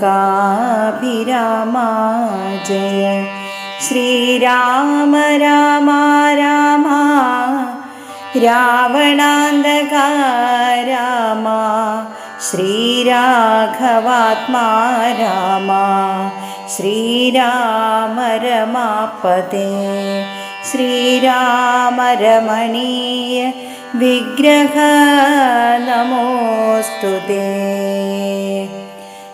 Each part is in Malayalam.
ലോകാഭിരാമ ജയ ശ്രീരാമ രാമ രാമ രാവണാന്തക ശ്രീരാഘവാത്മാ രാമ ശ്രീരാമ രമാപദേ ശ്രീരാമരമണീയ വിഗ്രഹ നമോസ്തു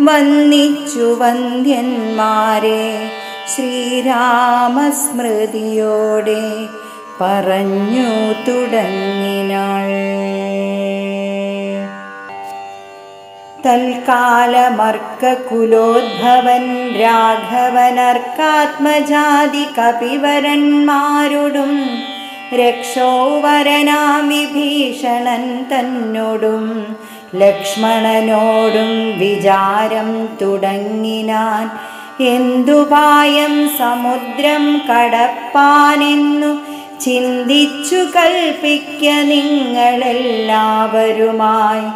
വന്നിച്ചു വന്ധ്യന്മാരെ ശ്രീരാമസ്മൃതിയോടെ പറഞ്ഞു തുടങ്ങിനാൾ. തൽക്കാലമർക്കുലോദ്ഭവൻ രാഘവനർക്കാത്മജാതി കപിവരന്മാരോടും രക്ഷോവരനാം വിഭീഷണൻ തന്നോടും ലക്ഷ്മണനോടും വിചാരം തുടങ്ങിനാൻ എന്തുപായം സമുദ്രം കടപ്പാനെന്നു ചിന്തിച്ചു കൽപ്പിക്ക നിങ്ങളെല്ലാവരുമായി.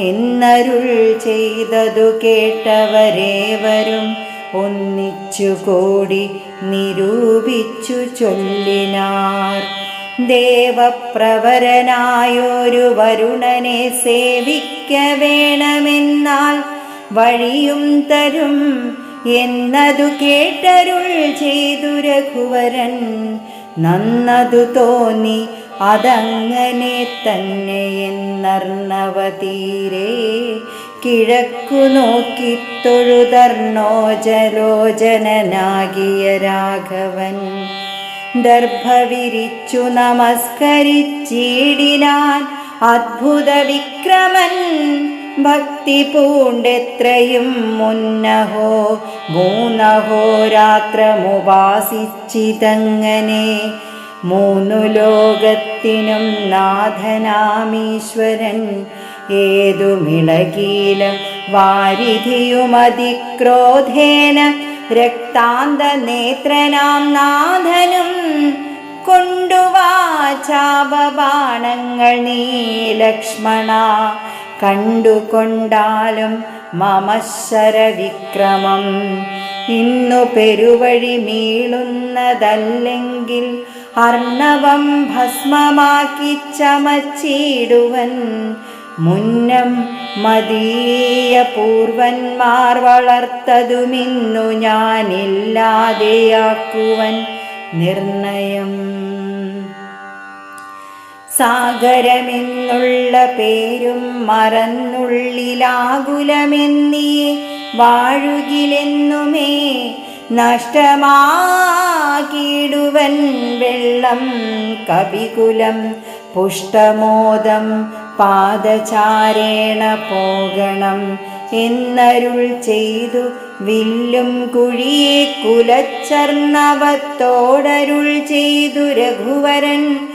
എന്നരുൾ ചെയ്തതു കേട്ടവരേവരും ഒന്നിച്ചുകൂടി നിരൂപിച്ചു ചൊല്ലിനാർ. ദേവപ്രവരനായൊരു വരുണനെ സേവിക്ക വേണമെന്നാൽ വഴിയും തരും എന്നതു കേട്ടരുൾ ചെയ്തു രഘുവരൻ. നന്നതു തോന്നി അതങ്ങനെ തന്നെ എന്നർണവതീരേ. കിഴക്കു നോക്കി തൊഴുതർണോ ജലോചനനാകിയ രാഘവൻ. ദർഭ വിരിച്ചു നമസ്കരിച്ചിടിനാൻ അത്ഭുത വിക്രമൻ. ഭക്തി പൂണ്ടെത്രയും മുന്നഹോ മൂന്നഹോ രാത്രമുപാസിച്ചിതങ്ങനെ. മൂന്നു ലോകത്തിനും നാഥനാമീശ്വരൻ. ഏതുമിളകീല വാരിധിയുമതിക്രോധേന രക്താന്ത നേത്രനാം നാഥനും കൊണ്ടുവാചാപബാണങ്ങൾ നീ ലക്ഷ്മണ. കണ്ടുകൊണ്ടാലും മമശരവിക്രമം ഇന്നു പെരുവഴി മീളുന്നതല്ലെങ്കിൽ അർണവം ഭസ്മമാക്കി ചമച്ചിടുവൻ മുന്നം മതീയ പൂർവന്മാർ വളർത്തതുമിന്നു ഞാനില്ലാതെയാക്കുവൻ നിർണയം. സാഗരമെന്നുള്ള പേരും മറന്നുള്ളിലാകുലമെന്നീ വാഴുകിലെന്നുമേ നഷ്ടമാകിടുവൻ വെള്ളം കവികുലം പുഷ്ടമോദം പാദചാരേണ പോകണം. എന്നരുൾ ചെയ്തു വില്ലും കുഴിയെ കുലച്ചർണവത്തോടരുൾ ചെയ്തു രഘുവരൻ.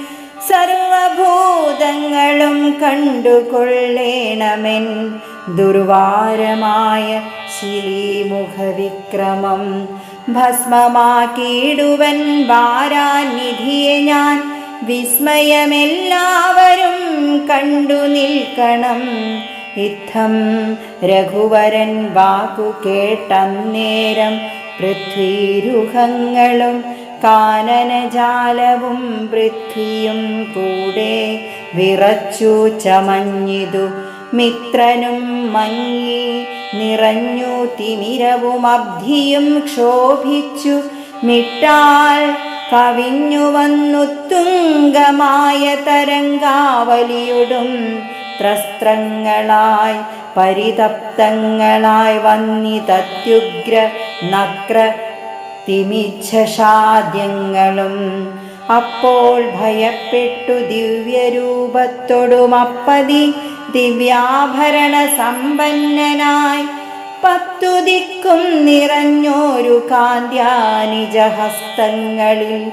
സർവഭൂതങ്ങളും കണ്ടുകൊള്ളേണമെൻ. ദുർവാരമായ ശിലീമുഖവിക്രമം ഭസ്മമാക്കിയിടുവൻ വാരാനിധിയെ ഞാൻ. വിസ്മയമെല്ലാവരും കണ്ടു നിൽക്കണം. ഇത്തം രഘുവരൻ വാക്കു കേട്ടന്നേരം പൃഥ്വിരുഹങ്ങളും കാനനജാലവും പൃഥ്വിയും കൂടെ വിറച്ചു ചമഞ്ഞിതു. മിത്രനും മങ്ങി നിറഞ്ഞു തിമിരവും അബ്ധിയും ക്ഷോഭിച്ചു. മിട്ടാൽ കവിഞ്ഞു വന്നു തുങ്കമായ തരംഗാവലിയുടും ത്രസ്ത്രങ്ങളായി പരിതപ്തങ്ങളായി വന്നിതത്യുഗ്ര നക്ര തിമിച്ഛാദ്യങ്ങളും. അപ്പോൾ ഭയപ്പെട്ടു ദിവ്യരൂപത്തോടുമപ്പതി ദിവ്യാഭരണ സമ്പന്നനായി പത്തു ദിക്കും നിറഞ്ഞോരു കാന്ത്യാനിജഹസ്തങ്ങളിൽ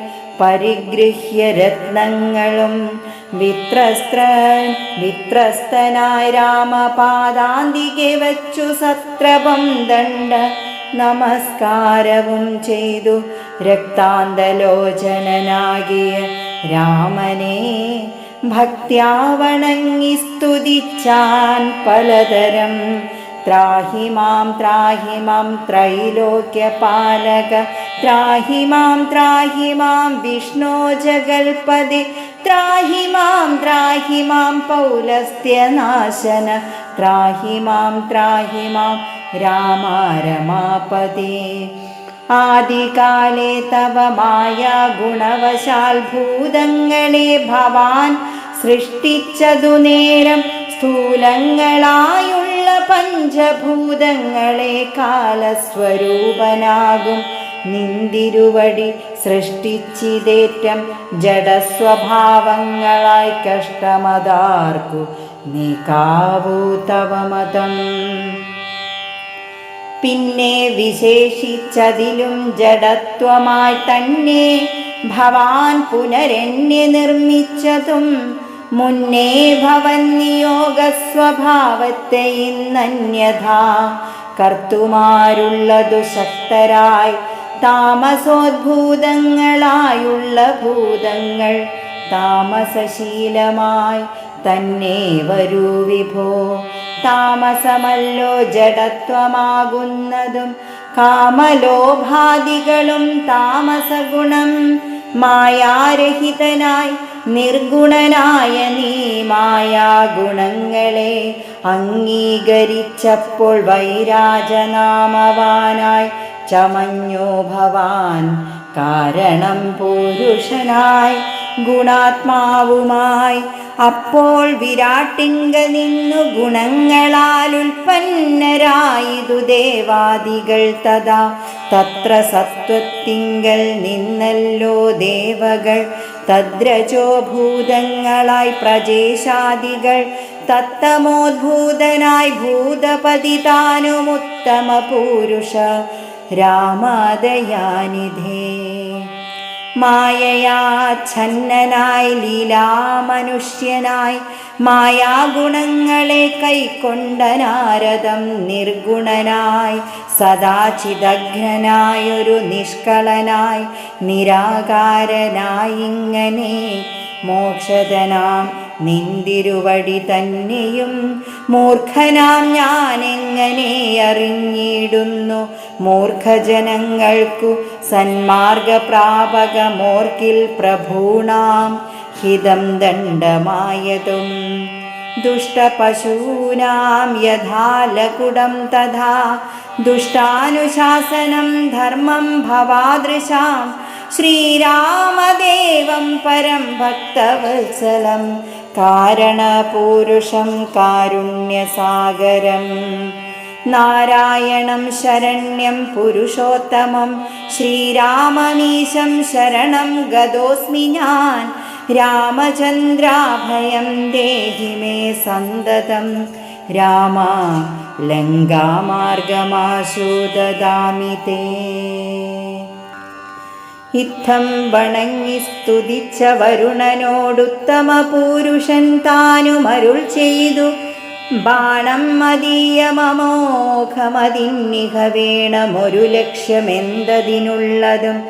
പരിഗൃഹ്യ രത്നങ്ങളും വിത്രസ്ത്ര വിത്രസ്തനായ രാമപാദാന്തികെ വച്ചു സത്രപം ദണ്ഡ നമസ്കാരവും ചെയ്തു രക്താന്തലോചനനാകിയ രാമനെ ഭക്ത്യാവണങ്ങി സ്തുതിച്ചാൻ പലതരം ത്രാഹി മാം ത്രാഹി മാം ത്രൈലോക്യപാലക. ത്രാഹി മാം ത്രാഹി മാം വിഷ്ണോ ജഗൽപതി. ത്രാഹി മാം ത്രാഹി മാം പൗലസ്ത്യനാശന. ത്രാഹി മാം ത്രാഹി മാം രാമ രമാപതേ ആദികാലേ തവ മായ ഗുണവശാൽ ഭൂതങ്ങളെ ഭവാൻ സൃഷ്ടിച്ചതു നേരം. സ്ഥൂലങ്ങളായുള്ള പഞ്ചഭൂതങ്ങളെ കാലസ്വരൂപനാകും. നിന്തിരുവടി സൃഷ്ടിച്ചിതേറ്റം ജഡസ്വഭാവങ്ങളായി കഷ്ടമതാർക്കു നീക്കാവൂ തവ പിന്നെ വിശേഷിച്ചതിലും ജഡത്വമായി തന്നെ ഭവാൻ പുനരെന്നെ നിർമ്മിച്ചതും മുന്നേ ഭവൻ നിയോഗ സ്വഭാവത്തെ ഇന്നന്യഥാ. കർത്തുമാരുള്ളതു ശക്തരായി. താമസോദ്ഭൂതങ്ങളായുള്ള ഭൂതങ്ങൾ താമസശീലമായി തന്നെ വരൂ വിഭോ. താമസമല്ലോ ജഡത്വമാകുന്നതും കാമലോഭാദികളും താമസഗുണം മായാരഹിതനായി നിർഗുണനായ നീ മായാഗുണങ്ങളെ അംഗീകരിച്ചപ്പോൾ വൈരാജനാമവാനായി ചമഞ്ഞോ ഭവാൻ. കാരണം പുരുഷനായി ഗുണാത്മാവുമായി. അപ്പോൾ വിരാട്ടിങ്ക നിന്നു ഗുണങ്ങളാൽ ഉൽപ്പന്നരായതു ദേവാദികൾ തഥാ. തത്ര സത്വത്തിങ്കൽ നിന്നല്ലോ ദേവകൾ തദ്രജോ ഭൂതങ്ങളായി പ്രജേശാദികൾ തത്തമോദ്ഭൂതനായി ഭൂതപതി താനുമുത്തമ പുരുഷ രാമദയാനിധേ. മായയാച്ഛന്നനായി ലീലാമനുഷ്യനായി മായാഗുണങ്ങളെ കൈക്കൊണ്ട നാരദം നിർഗുണനായി സദാചിതഘ്നനായൊരു നിഷ്കളനായി നിരാകാരനായി ഇങ്ങനെ മോക്ഷതനാം നിന്തിരുവടി തന്നെയും മൂർഖനാം ഞാനെങ്ങനെ അറിഞ്ഞിടുന്നു? മൂർഖജനങ്ങൾക്കു സന്മാർഗപ്രാപകമോർക്കിൽ പ്രഭൂണാം ഹിതം ദണ്ഡമായതും. ദുഷ്ടപശൂനാം യഥാലകുടം തഥാ. ദുഷ്ടാനുശാസനം ധർമ്മം ഭവാദൃശാം. ശ്രീരാമദേവം പരം ഭക്തവത്സലം. കാരണപൂരുഷം കാരുണ്യസാഗരം. നാരായണം ശരണ്യം പുരുഷോത്തമം. ശ്രീരാമമീശം ശരണം ഗതോസ്മി ഞാൻ. രാമചന്ദ്രാഭയം ദേഹി മേ സന്തതം. രാമ ലങ്കാമാർഗമാശു ദദാമി തേ. ഇത്തം വണങ്ങി സ്തുതിച്ച വരുണനോടുത്തമ പൂരുഷൻ താനുമരുൾ ചെയ്തു. ബാണം മതീയമമോഘമതിന്നിഹ വേണമൊരു ലക്ഷ്യമെന്തതിനുള്ളതും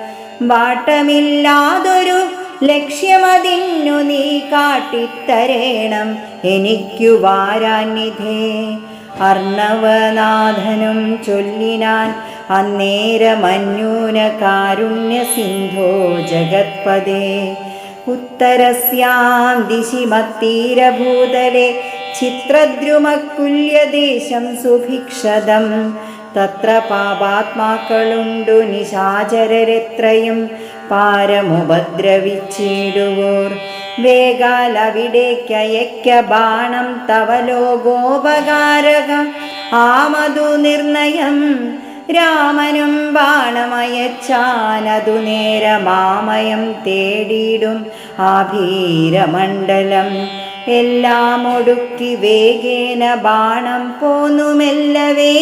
വാട്ടമില്ലാതൊരു ലക്ഷ്യമതിന്നു നീ കാട്ടിത്തരേണം എനിക്കു വാരാനിധേ. അർണവനാഥനും ചൊല്ലിനാൻ അന്നേരമന്യൂന കാരുണ്യ സിന്ധോ ജഗത്പദേ. ഉത്തരസ്യാം ദിശി മത്തീരഭൂതലെ ചിത്രദ്രുമക്കുല്യദേശം സുഭിക്ഷതം. തത്ര പാപാത്മാക്കളുണ്ടു നിശാചരരെത്രയും. പാരമുപദ്രവിച്ചിടുവോർ. വേഗാൽ അവിടേക്കയക്ക ബാണം തവ ലോകോപകാരക. ആമതു നിർണയം. രാമനും ബാണമയച്ചാനതു നേരമാമയം തേടിയിടും ആഭീരമണ്ഡലം. എല്ലാം ഒടുക്കി വേഗേന ബാണം പോന്നുമെല്ലവേ.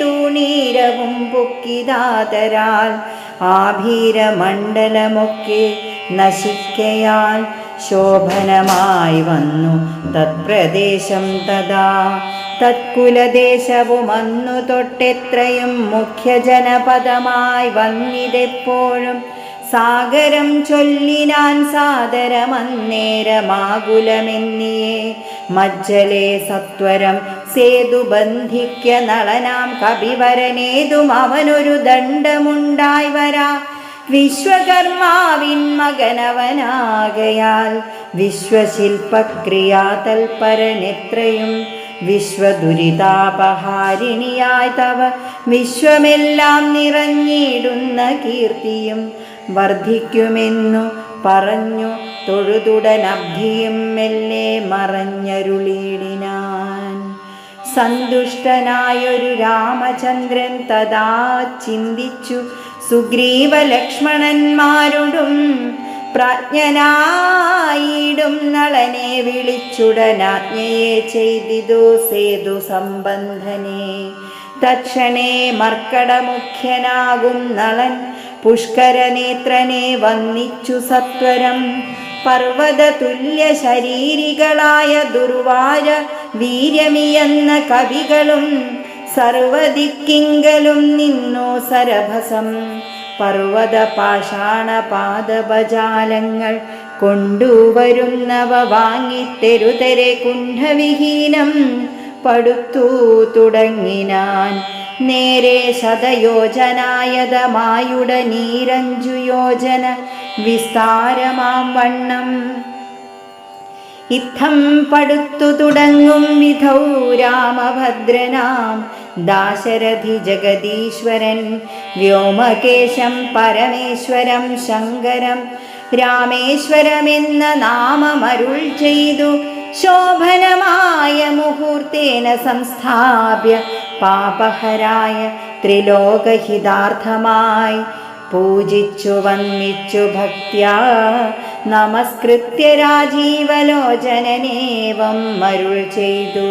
തൂണീരവും പൊക്കിതാതരാൽ ആഭീരമണ്ഡലമൊക്കെ നശിക്കയാൽ ശോഭനമായി വന്നു. തത്പ്രദേശം തഥാ. തത്കുലദേശവും അന്നു തൊട്ടെത്രയും മുഖ്യജനപദമായി വന്നിതെപ്പോഴും സാഗരം ചൊല്ലിനാൻ സാദരമന്നേരമാകുലമെന്നിയെ. മജ്ജലേ സത്വരം സേതു ബന്ധിക്ക നളനാം കവിവരനേതും അവനൊരു ദണ്ഡമുണ്ടായി വരാ. വിശ്വകർമാവിൻ മകനവനാകയാൽ വിശ്വശില്പക്രിയാ തൽപരനെത്രയും വിശ്വദുരിതാപഹാരിണിയായി തവ. വിശ്വമെല്ലാം നിറഞ്ഞിടുന്ന കീർത്തിയും വർദ്ധിക്കുമെന്നു പറഞ്ഞു. തൊഴുതുടനബ്ധിയും മെല്ലെ മറഞ്ഞരുളിയിടിനാൻ സന്തുഷ്ടനായൊരു രാമചന്ദ്രൻ തഥാ ചിന്തിച്ചു. സുഗ്രീവ ലക്ഷ്മണന്മാരോടും പ്രാജ്ഞനായിടും നളനെ വിളിച്ചുടനാജ്ഞയെ ചെയ്തിതു സേതു സംബന്ധനെ. തക്ഷണേ മർക്കടമുഖ്യനാകും നളൻ പുഷ്കരനേത്രനെ വന്നിച്ചു സത്വരം. പർവത തുല്യ ശരീരികളായ ദുർവാര വീര്യമിയെന്ന കവികളും സർവദിക്കിങ്കലും നിന്നു സരഭസം. പർവത പാഷാണ പാദപജാലങ്ങൾ കൊണ്ടുവരുന്നവ വാങ്ങിത്തെരുതരെ കുണ്ഠവിഹീനം. പടുത്തു തുടങ്ങിനാൻ നേരെ ശതയോജനായതമായുട നീരഞ്ചു യോജന വിസ്താരമാം വണ്ണം. ഇത്തം പടുത്തു തുടങ്ങും വിധൗ രാമഭദ്രനാം. ദാശരഥി ജഗദീശ്വരൻ വ്യോമകേശം പരമേശ്വരം ശങ്കരം. രാമേശ്വരമെന്ന നാമമരുൾ ചെയ്തു ശോഭനമായ മുഹൂർത്തേന സംസ്ഥാപ്യ പാപഹരായ ത്രിലോകഹിതാർത്ഥമായി പൂജിച്ചു വന്നിച്ചു ഭക്ത്യാ നമസ്കൃത്യ രാജീവലോചനനേവം അരുൾ ചെയ്തു.